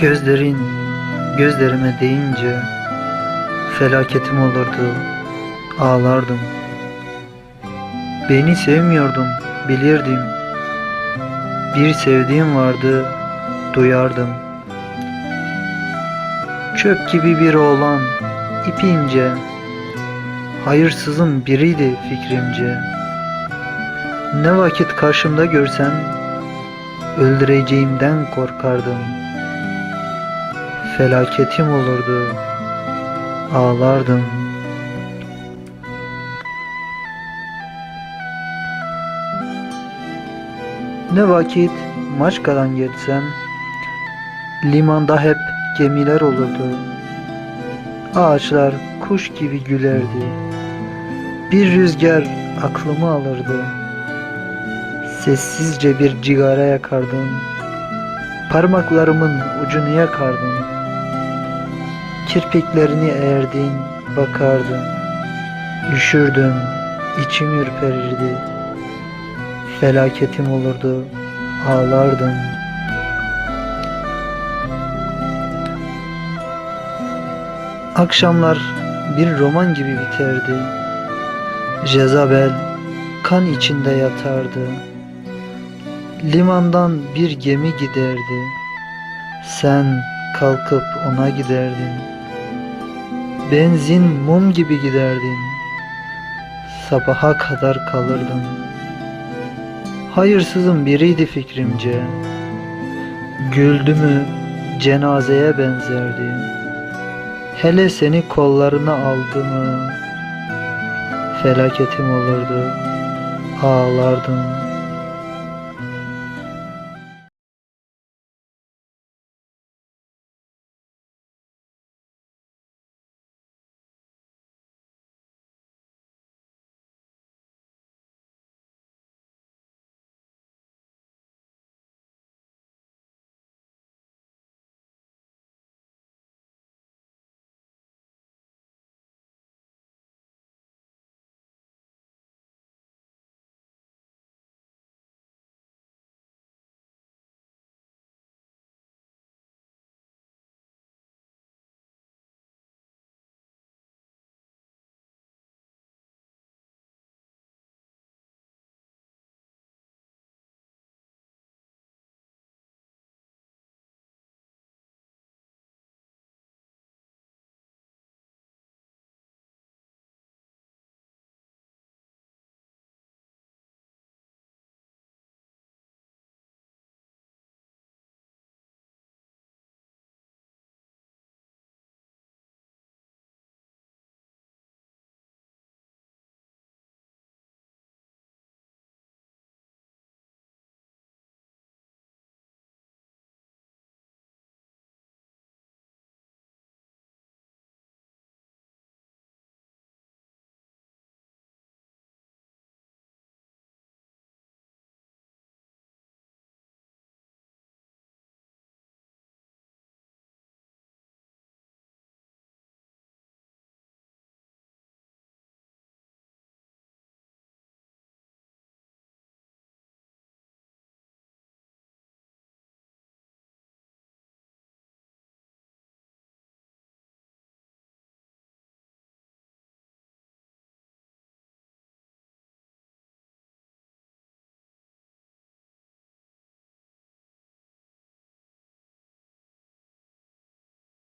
Gözlerin gözlerime değince felaketim olurdu, ağlardım. Beni sevmiyordum, bilirdim. Bir sevdiğim vardı, duyardım. Çöp gibi bir oğlan, ipince, hayırsızın biriydi fikrimce. Ne vakit karşımda görsem, öldüreceğimden korkardım. Felaketim olurdu, ağlardım. Ne vakit Maçka'dan geçsem, limanda hep gemiler olurdu. Ağaçlar kuş gibi gülerdi. Bir rüzgar aklımı alırdı. Sessizce bir cigara yakardım. Parmaklarımın ucunu yakardım. Kirpiklerini eğerdin, bakardın. Üşürdüm, içim ürperirdi. Felaketim olurdu, ağlardım. Akşamlar bir roman gibi biterdi. Jezabel kan içinde yatardı. Limandan bir gemi giderdi. Sen kalkıp ona giderdin. Benzin mum gibi giderdin. Sabaha kadar kalırdın. Hayırsızın biriydi fikrimce. Güldü mü cenazeye benzerdi. Hele seni kollarına aldı mı felaketim olurdu. Ağlardım.